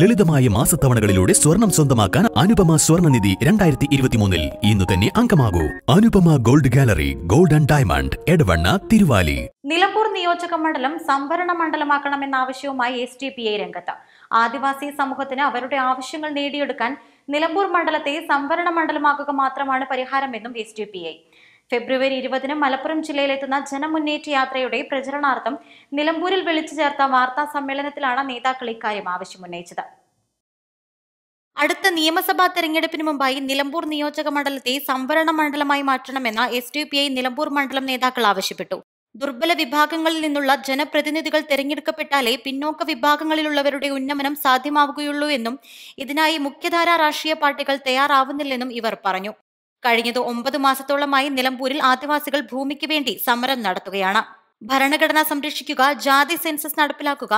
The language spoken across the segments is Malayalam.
ലളിതമായ മാസത്തവണകളിലൂടെ സ്വർണം സ്വന്തമാക്കാൻ അനുപമ സ്വർണനിധി രണ്ടായിരത്തി ഇരുപത്തിമൂന്നിൽ ഇന്ന് തന്നെ അംഗമാകൂ. Anupama gold gallery gold and diamond Edavanna Thiruvali. Nilambur നിയോജക മണ്ഡലം സംഭരണ മണ്ഡലമാക്കണമെന്ന ആവശ്യവുമായി എസ് ഡി പി ഐ രംഗത്ത്. ആദിവാസി സമൂഹത്തിന് അവരുടെ ആവശ്യങ്ങൾ നേടിയെടുക്കാൻ നിലമ്പൂർ മണ്ഡലത്തെ സംവരണ മണ്ഡലമാക്കുക മാത്രമാണ് പരിഹാരമെന്നും S D P I February ഇരുപതിന് മലപ്പുറം ജില്ലയിലെത്തുന്ന ജനമുന്നേറ്റ യാത്രയുടെ പ്രചരണാർത്ഥം നിലമ്പൂരിൽ വിളിച്ചു ചേർത്ത വാർത്താ സമ്മേളനത്തിലാണ് നേതാക്കൾ ഇക്കാര്യം ആവശ്യമുന്നയിച്ചത്. അടുത്ത നിയമസഭാ തെരഞ്ഞെടുപ്പിന് മുമ്പായി നിലമ്പൂർ നിയോജക മണ്ഡലത്തെ സംവരണ മണ്ഡലമായി മാറ്റണമെന്ന് S D P I Nilambur മണ്ഡലം നേതാക്കൾ ആവശ്യപ്പെട്ടു. ദുർബല വിഭാഗങ്ങളിൽ നിന്നുള്ള ജനപ്രതിനിധികൾ തെരഞ്ഞെടുക്കപ്പെട്ടാലേ പിന്നോക്ക വിഭാഗങ്ങളിലുള്ളവരുടെ ഉന്നമനം സാധ്യമാവുകയുള്ളൂ എന്നും ഇതിനായി മുഖ്യധാരാ രാഷ്ട്രീയ പാർട്ടികൾ തയ്യാറാവുന്നില്ലെന്നും ഇവർ പറഞ്ഞു. കഴിഞ്ഞത് ഒമ്പത് മാസത്തോളമായി നിലമ്പൂരിൽ ആദിവാസികൾ ഭൂമിക്ക് വേണ്ടി സമരം നടത്തുകയാണ്. ഭരണഘടന സംരക്ഷിക്കുക ജാതി സെൻസസ് നടപ്പിലാക്കുക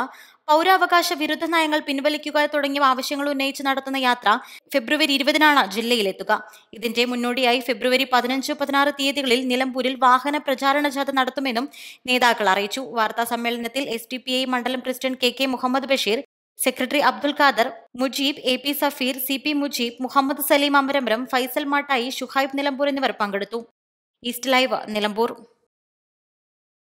പൗരാവകാശ വിരുദ്ധ നയങ്ങൾ പിൻവലിക്കുക തുടങ്ങിയ ആവശ്യങ്ങൾ ഉന്നയിച്ച് നടത്തുന്ന യാത്ര ഫെബ്രുവരി ഇരുപതിനാണ് ജില്ലയിലെത്തുക. ഇതിന്റെ മുന്നോടിയായി ഫെബ്രുവരി പതിനഞ്ച് പതിനാറ് തീയതികളിൽ നിലമ്പൂരിൽ വാഹന പ്രചാരണ ജാഥ നടത്തുമെന്നും നേതാക്കൾ അറിയിച്ചു. വാർത്താ സമ്മേളനത്തിൽ എസ് ഡി പി ഐ മണ്ഡലം president K K Muhammad Basheer secretary Abdul Khader Mujeeb A P Safeer C P Mujeeb Muhammad Saleem Amaramaram Faisal Mattayi Shuhaib Nilambur എന്നിവർ പങ്കെടുത്തു. East live Nilambur.